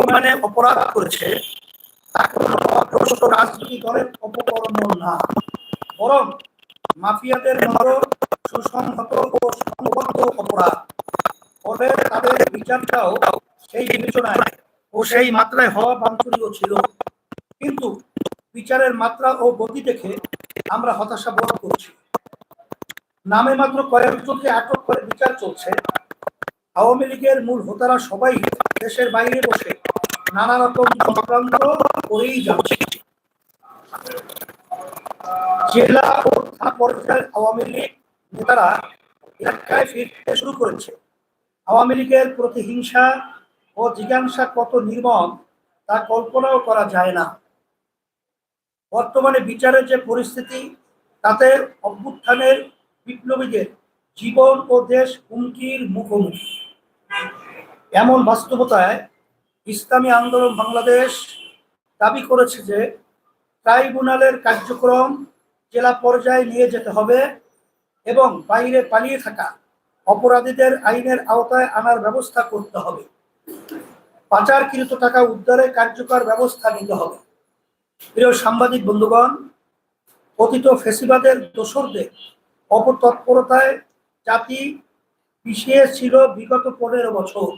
পরিমাণে অপরাধ করেছে হওয়া ছিল। কিন্তু বিচারের মাত্রা ও গতি দেখে আমরা হতাশা বোধ করছি। নামে মাত্র কয়েকজনকে আটক করে বিচার চলছে। আওয়ামী লীগের মূল হোতারা সবাই দেশের বাইরে বসে নানা রকম চক্রান্ত করেই যাচ্ছে। জেলা পর্যায়ের আওয়ামী লীগ নেতারা এলাকায় ফিরতে শুরু করেছে। আওয়ামী লীগের প্রতিহিংসা ও জিজ্ঞাসা কত নির্মম তা কল্পনাও করা যায় না। বর্তমানে বিচারের যে পরিস্থিতি, তাতে অভ্যুত্থানের বিপ্লবীদের জীবন ও দেশ হুমকির মুখোমুখি। এমন বাস্তবতায় ইসলামী আন্দোলন বাংলাদেশ দাবি করেছে যে ট্রাইব্যুনালের কার্যক্রম জেলা পর্যায়ে নিয়ে যেতে হবে এবং বাইরে পালিয়ে থাকা অপরাধীদের আইনের আওতায় আনার ব্যবস্থা করতে হবে। পাচারকৃত টাকা উদ্ধারে কার্যকর ব্যবস্থা নিতে হবে। প্রিয় সাংবাদিক বন্ধুগণ, কথিত ফেসিবাদের দোসরদের অপতৎপরতায় জাতি পিছিয়ে ছিল বিগত পনেরো বছর।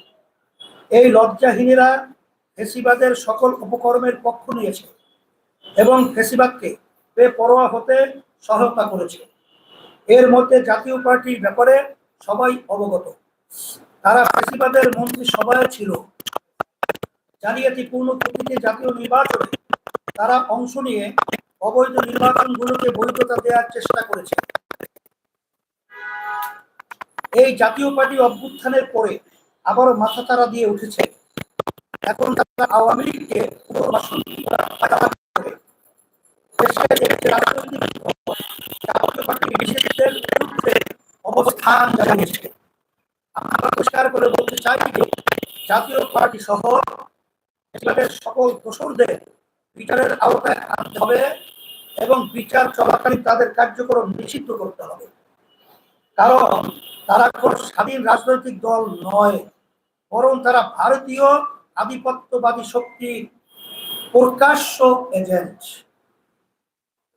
এই লজ্জাহীনেরা ফেসিবাদের সকল উপকর্মের পক্ষ নিয়েছে এবং ফেসিবাদকে বেপরোয়া হতে সহায়তা করেছে। এর মধ্যে জাতীয় পার্টির ব্যাপারে সবাই অবগত। তারা ফেসিবাদের মন্ত্রী সভায় ছিল। জালিয়াতি পূর্ণ গতিতে জাতীয় নির্বাচনে তারা অংশ নিয়ে অবৈধ নির্বাচনগুলোকে বৈধতা দেওয়ার চেষ্টা করেছে। এই জাতীয় পার্টি অভ্যুত্থানের পরে আবারও মাথা তারা দিয়ে উঠেছে। এখন তারা আওয়ামী লীগকে পুনর্বাসন অবস্থান জানিয়েছে। আমরা পরিষ্কার করে বলতে চাই যে জাতীয় পার্টি সহ এলাকার সকল দোষরদের বিচারের আওতায় আনতে হবে এবং বিচার চলাকালীন তাদের কার্যক্রম নিষিদ্ধ করতে হবে। কারণ তারা কোন স্বাধীন রাজনৈতিক দল নয়। বরং তারা ভারতীয় আধিপত্যবাদী শক্তির প্রকাশ্য এজেন্ট।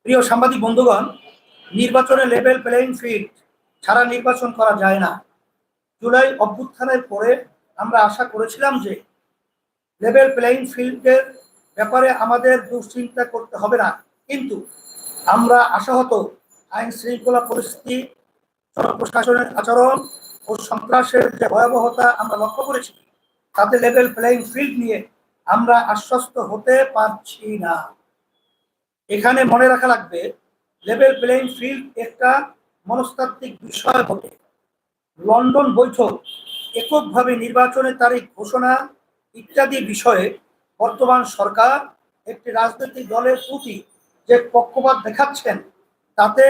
প্রিয় সাংবাদিক বন্ধুগণ, নির্বাচনে লেভেল প্লেইং ফিল্ড ছাড়া নির্বাচন করা যায় না। জুলাই অভ্যুত্থানের পরে আমরা আশা করেছিলাম যে লেভেল প্লেইং ফিল্ডের ব্যাপারে আমাদের দুশ্চিন্তা করতে হবে না। কিন্তু আমরা আশাহত আইন শৃঙ্খলা পরিস্থিতি জনপ্রশাসনের আচরণ ও সন্ত্রাসের যে ভয়াবহতা আমরা লক্ষ্য করেছি, তাতে লেভেল প্লেইং ফিল্ড নিয়ে আমরা আশ্বস্ত হতে পারছি না। এখানে মনে রাখা লাগবে লেভেল প্লেইং ফিল্ড একটা মনস্তাত্ত্বিক বিষয় বটে। লন্ডন বৈঠক, এককভাবে নির্বাচনের তারিখ ঘোষণা ইত্যাদি বিষয়ে বর্তমান সরকার একটি রাজনৈতিক দলের প্রতি যে পক্ষপাত দেখাচ্ছেন, তাতে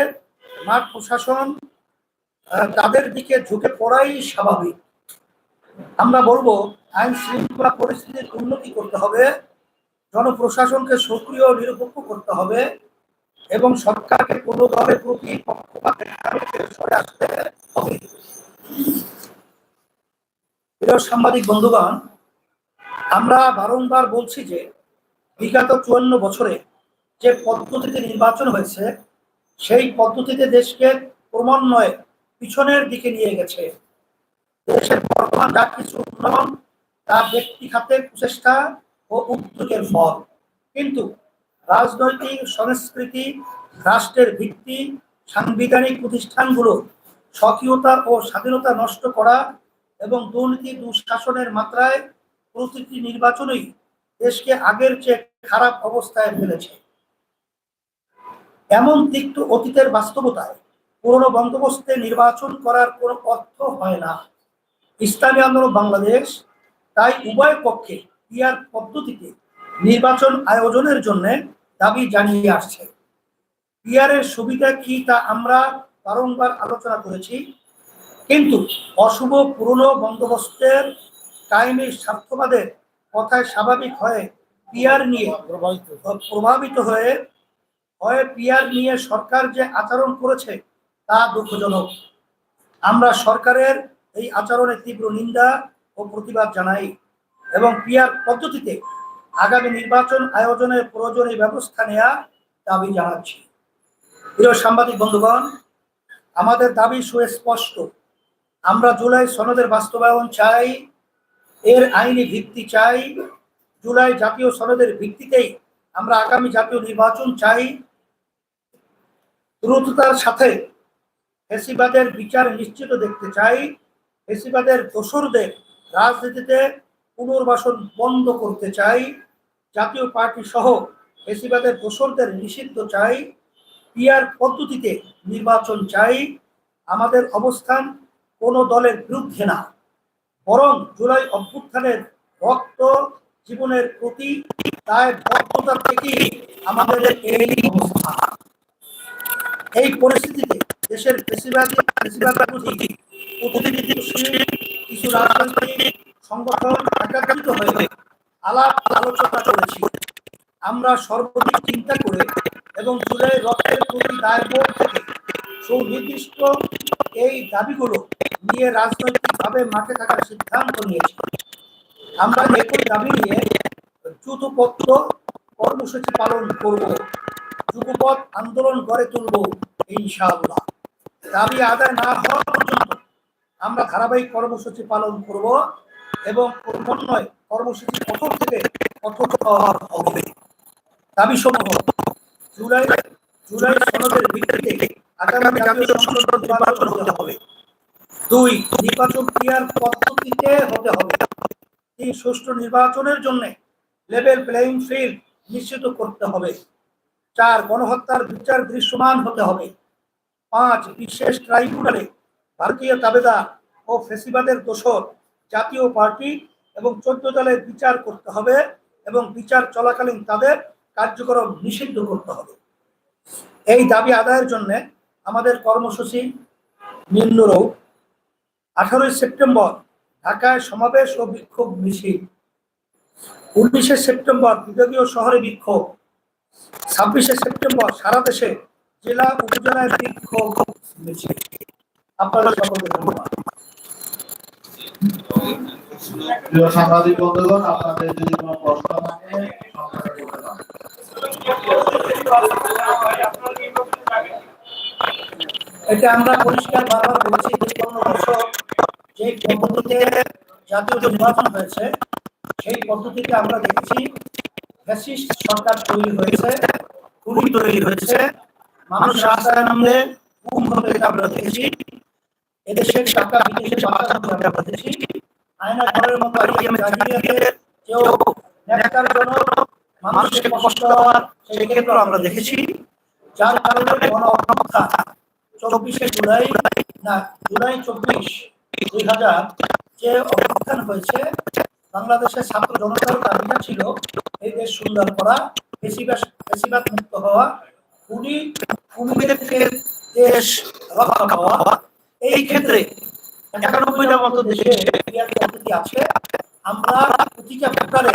মাঠ প্রশাসন তাদের দিকে ঝুঁকে পড়াই স্বাভাবিক। আমরা বলব, আইন শৃঙ্খলা পরিস্থিতির উন্নতি করতে হবে, জনপ্রশাসনকে সক্রিয় নিরপেক্ষ করতে হবে, এবং সরকারকে কোনো দলের প্রতি সাংবাদিক বন্ধুগণ, আমরা বারংবার বলছি যে, বিগত চুয়ান্ন বছরে যে পদ্ধতিতে নির্বাচন হয়েছে, সেই পদ্ধতিতে দেশকে ক্রমান্বয়ে পিছনের দিকে নিয়ে গেছে। দেশের বর্তমান যা কিছু উন্নয়ন তা ব্যক্তি খাতের প্রচেষ্টা ও উদ্যোগের ফল। কিন্তু রাজনৈতিক সংস্কৃতি, রাষ্ট্রের ভিত্তি, সাংবিধানিক প্রতিষ্ঠানগুলো স্বকীয়তা ও স্বাধীনতা নষ্ট করা এবং দুর্নীতি দুঃশাসনের মাত্রায় প্রতিটি নির্বাচনই দেশকে আগের চেয়ে খারাপ অবস্থায় ফেলেছে। এমন তিক্ত অতীতের বাস্তবতায় পুরনো বন্দোবস্তে নির্বাচন করার কোনো অর্থ হয় না। ইসলামী আন্দোলন বাংলাদেশ তাই উভয় পক্ষে পিয়ার পদ্ধতিতে নির্বাচন আয়োজনের জন্য দাবি জানিয়ে আসছে। পিয়ারের সুবিধা কি তা আমরা বারংবার আলোচনা করেছি, কিন্তু অশুভ পুরনো বন্দোবস্তের টাইমের স্বার্থবাদের কথায় স্বাভাবিক হয়ে পিয়ার নিয়ে প্রভাবিত হয়ে, হয় পিয়ার নিয়ে সরকার যে আচরণ করেছে তা দুঃখজনক। আমরা সরকারের এই আচরণের তীব্র নিন্দা ও প্রতিবাদ জানাই এবং পিয়ার পদ্ধতিতে আগামী নির্বাচন আয়োজনের প্রয়োজনীয় ব্যবস্থা নেওয়া দাবি জানাচ্ছি। প্রিয় সাংবাদিক বন্ধুগণ, আমাদের দাবি সুস্পষ্ট। আমরা জুলাই সনদের বাস্তবায়ন চাই, এর আইনি ভিত্তি চাই, জুলাই জাতীয় সনদের ভিত্তিতেই আমরা আগামী জাতীয় নির্বাচন চাই। দ্রুততার সাথে ফেসিবাদের বিচার নিশ্চিত দেখতে চাই। ফেসিবাদের দোসরদের রাজনীতিতে পুনর্বাসন বন্ধ করতে চাই। জাতীয় পার্টি সহ ফেসিবাদের দোসরদের নিষিদ্ধ চাই। পিয়ার পদ্ধতিতে নির্বাচন চাই। আমাদের অবস্থান কোনো দলের বিরুদ্ধে না। বরং জুলাই অভ্যুত্থানের রক্ত জীবনের প্রতি তাই বদ্ধতা থেকেই আমাদের এই পরিস্থিতিতে দেশের বেশিরভাগই বেশিরভাগ প্রতি প্রতিনিধিশীল কিছু রাজনৈতিক সংগঠন একাত্রিত হয়ে আলাপ আলোচনা করেছি আমরা সর্বদিক চিন্তা করে এবং জুলাই রক্তের প্রতি দায়বোধ থেকে সুনির্দিষ্ট এই দাবিগুলো নিয়ে রাজনৈতিকভাবে মাঠে থাকার সিদ্ধান্ত নিয়েছি। আমরা একই দাবি নিয়ে যুদ্ধপত্র কর্মসূচি পালন করব। যুগপথ আন্দোলন গড়ে তুলব, ইনশাআল্লাহ। দাবি আদায় না হওয়া পর্যন্ত আমরা ধারাবাহিক কর্মসূচি পালন করব এবং ক্রমান্বয়ে কর্মসূচি কঠোর থেকে কঠোর হবে। দাবি সমূহ জুলাই জুলাই সনদের ভিত্তিতে আগামী জাতীয় সংসদ নির্বাচন হতে হবে। দুই, নির্বাচন ক্রিয়ার পদ্ধতিতে হতে হবে। তিন, সুষ্ঠু নির্বাচনের জন্য লেভেল প্লেইং ফিল্ড নিশ্চিত করতে হবে। চার, গণহত্যার বিচার দৃশ্যমান হতে হবে। পাঁচ বিশেষ ট্রাইব্যুনালে ভারতীয় তাবেদা ও ফেসিবাদের দোষর জাতীয় পার্টি এবং চোদ্দ দলের বিচার করতে হবে এবং বিচার চলাকালীন তাদের কার্যক্রম নিষিদ্ধ করতে হবে। এই দাবি আদায়ের জন্য আমাদের কর্মসূচি নিম্নরূপ আঠারোই সেপ্টেম্বর ঢাকায় সমাবেশ ও বিক্ষোভ মিছিল। উনিশে সেপ্টেম্বর বিভাগীয় শহরে বিক্ষোভ। ছাব্বিশে সেপ্টেম্বর সারা দেশে জেলা উপজেলায় বিক্ষোভ মিছিল আপনাদের সকলকে ধন্যবাদ প্রিয় সাংবাদিক বন্ধুগণ আপনাদের যদি কোনো প্রশ্ন থাকে। এটা আমরা পরিষ্কার বারবার বলেছি তিপ্পান্ন বছর যে পদ্ধতিতে জাতীয় নির্বাচন হয়েছে সেই পদ্ধতিতে আমরা দেখেছি ফ্যাসিস্ট সরকার তৈরি হয়েছে খুবই তৈরি হয়েছে মানুষ রাস্তায় নামলে হতে আমরা দেখেছি? এদেশের টাকা বিদেশে পাঠাতে আমরা দেখেছি। আয়না ঘরের মতো কেউ জন্য মানুষকে কষ্ট দেওয়ার সেই ক্ষেত্রে আমরা দেখেছি। যার কারণে গণ অভ্যুত্থান চব্বিশে জুলাই না, জুলাই চব্বিশ দুই হাজার যে অভ্যুত্থান হয়েছে, বাংলাদেশের ছাত্র জনতার দাবিটা ছিল, এই দেশ সুন্দর করা বেশিবাদ বেশিবাদ মুক্ত হওয়া খুনি থেকে দেশ এই ক্ষেত্রে একানব্বইটার মতো দেশে আছে আমরা প্রতিটা ভোটারে